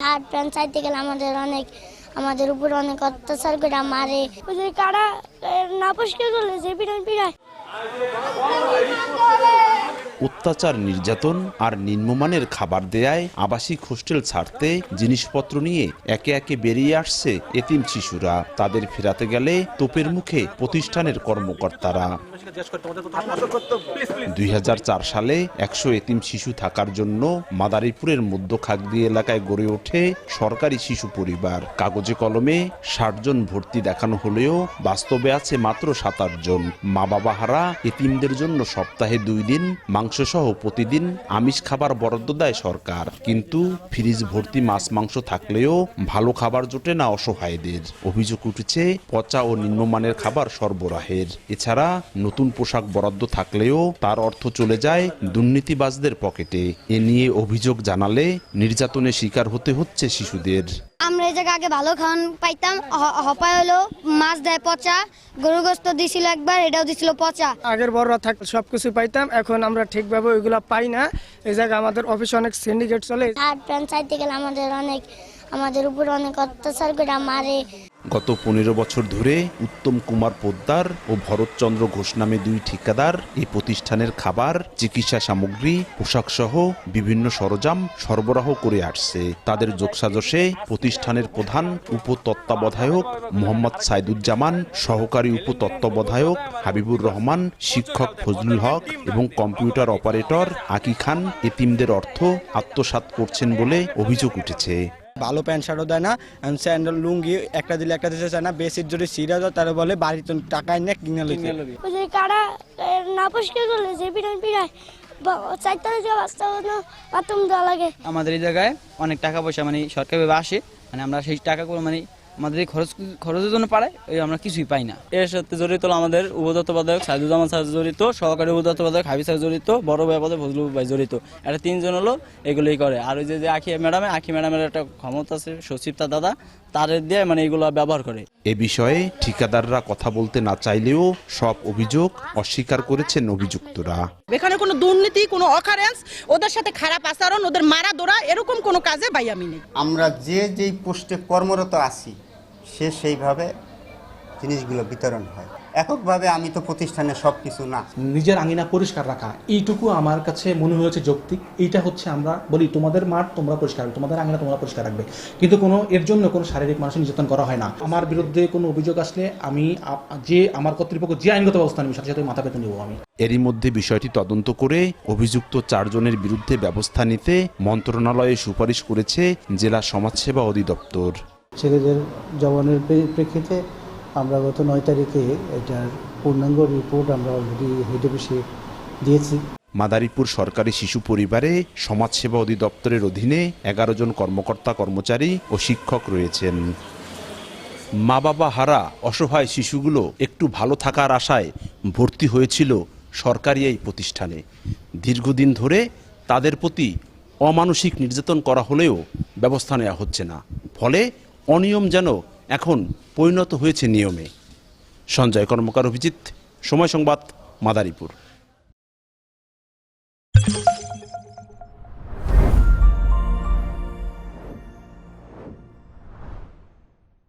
হাত প্যান্ট চাইতে গেলে আমাদের অনেক আমাদের উপর অনেক অত্যাচার করে মারে কারা না পরিষ্কার করলে যে পিড়ায় পিড়ায় অত্যাচার, নির্যাতন আর নিম্নমানের খাবার দেয়ায় আবাসিক হোস্টেল ছাড়তে জিনিসপত্র নিয়ে একে একে বেরিয়ে আসছে এতিম শিশুরা। তাদের ফেরাতে গেলে তোপের মুখে প্রতিষ্ঠানের কর্মকর্তারা। দুই সালে একশো এতিম শিশু থাকার জন্য মাদারীপুরের মধ্য খাগদি এলাকায় গড়ে ওঠে সরকারি শিশু পরিবার। কাগজে কলমে ষাট জন ভর্তি দেখানো হলেও বাস্তবে আছে মাত্র সাতাশ জন। মা বাবা হারা এতিমদের জন্য সপ্তাহে দুই দিন মাংসসহ প্রতিদিন আমিষ খাবার বরাদ্দ দেয় সরকার। কিন্তু ফ্রিজ ভর্তি মাছ মাংস থাকলেও ভালো খাবার জোটে না অসহায়দের। অভিযোগ উঠেছে, পচা ও নিম্নমানের খাবার সরবরাহের। এছাড়া নতুন পোশাক বরাদ্দ থাকলেও তার অর্থ চলে যায় দুর্নীতিবাজদের পকেটে। এ নিয়ে অভিযোগ জানালে নির্যাতনের শিকার হতে হচ্ছে শিশুদের। এই জায়গা আগে ভালো খাওয়ান পাইতাম। হপায় হলো মাছ দেয় পচা গরু গোস্ত দিছিল একবার এটাও দিছিল পচা। আগের বড়রা থাক সবকিছু পাইতাম এখন আমরা ঠিকভাবে ওইগুলা পাই না। এই জায়গা আমাদের অফিসে অনেক সিন্ডিকেট চলে। আর প্যান্ট চাইতে গেলে আমাদের অনেক আমাদের উপর অনেক অত্যাচার করে মারে। গত পনেরো বছর ধরে উত্তম কুমার পোদ্দার ও ভরতচন্দ্র ঘোষ নামে দুই ঠিকাদার এই প্রতিষ্ঠানের খাবার, চিকিৎসা সামগ্রী পোশাক সহ বিভিন্ন সরঞ্জাম সরবরাহ করে আসছে। তাদের যোগসাজশে প্রতিষ্ঠানের প্রধান উপতত্ত্বাবধায়ক মোহাম্মদ সাইদুজ্জামান, সহকারী উপতত্ত্বাবধায়ক হাবিবুর রহমান, শিক্ষক ফজলুল হক এবং কম্পিউটার অপারেটর আকি খান এতিমদের অর্থ আত্মসাৎ করছেন বলে অভিযোগ উঠেছে। ভালো প্যান্ট শার্টও দেয় না স্যান্ডেল লুঙ্গি একটা দিলে একটা দিতে চায় না বেশির যদি সিরা দেয় তারা বলে বাড়িতে টাকা এনে কিনে লইতে। কারা না পরিষ্কার করলে যে পিড়ায় পিড়ায় আমাদের এই জায়গায় অনেক টাকা পয়সা মানে সরকারিভাবে আসে মানে আমরা সেই টাকাগুলো মানে আমাদের এই খরচ খরচের জন্য পাড়ায় এই আমরা কিছুই পাই না। এর সাথে জড়িত হলো আমাদের উপদত্তবাদক সাইদুজ্জামান স্যার জড়িত সহকারী উপদত্তবাদক হাবি স্যার জড়িত বড় ব্যাপারে ফজলু ভাই জড়িত। এটা তিনজন হলো এগুলোই করে। আর ওই যে যে আখি ম্যাডামে আখি ম্যাডামের একটা ক্ষমতা আছে সচিব তার দাদা তাদের দিয়ে মানে এগুলো ব্যবহার করে। এ বিষয়ে ঠিকাদাররা কথা বলতে না চাইলেও সব অভিযোগ অস্বীকার করেছেন অভিযুক্তরা। এখানে কোনো দুর্নীতি কোনো অকারেন্স ওদের সাথে খারাপ আচরণ ওদের মারা দোরা এরকম কোনো কাজে ভাই আমি নেই। আমরা যে যেই পোস্টে কর্মরত আছি সে সেইভাবে জিনিসগুলো বিতরণ হয়। এককভাবে আমি তো প্রতিষ্ঠানে সব কিছু না। নিজের আঙিনা পরিষ্কার রাখা এইটুকু আমার কাছে মনে হয়েছে যৌক্তিক। এইটা হচ্ছে আমরা বলি তোমাদের মাঠ তোমরা পরিষ্কার রাখবে তোমাদের আঙিনা তোমরা পরিষ্কার রাখবে। কিন্তু কোনো এর জন্য কোনো শারীরিক মানুষের নির্যাতন করা হয় না। আমার বিরুদ্ধে কোনো অভিযোগ আসলে আমি যে আমার কর্তৃপক্ষ যে আইনগত ব্যবস্থা নেবে সাথে সাথে মাথা পেতে নেব আমি। এরই মধ্যে বিষয়টি তদন্ত করে অভিযুক্ত চারজনের বিরুদ্ধে ব্যবস্থা নিতে মন্ত্রণালয়ে সুপারিশ করেছে জেলা সমাজসেবা অধিদপ্তর। ছেলেদের জবানের প্রেক্ষিতে আমরা গত নয় তারিখে এটার পূর্ণাঙ্গ রিপোর্ট আমরা অলরেডি হেড অফিসে দিয়েছি। মাদারীপুর সরকারি শিশু পরিবারে সমাজসেবা অধিদপ্তরের অধীনে এগারো জন কর্মকর্তা, কর্মচারী ও শিক্ষক রয়েছেন। মা বাবা হারা অসহায় শিশুগুলো একটু ভালো থাকার আশায় ভর্তি হয়েছিল সরকারি এই প্রতিষ্ঠানে। দীর্ঘদিন ধরে তাদের প্রতি অমানসিক নির্যাতন করা হলেও ব্যবস্থা নেওয়া হচ্ছে না। ফলে অনিয়ম যেন এখন পরিণত হয়েছে নিয়মে। সঞ্জয় কর্মকার অভিজিৎ সময় সংবাদ মাদারীপুর।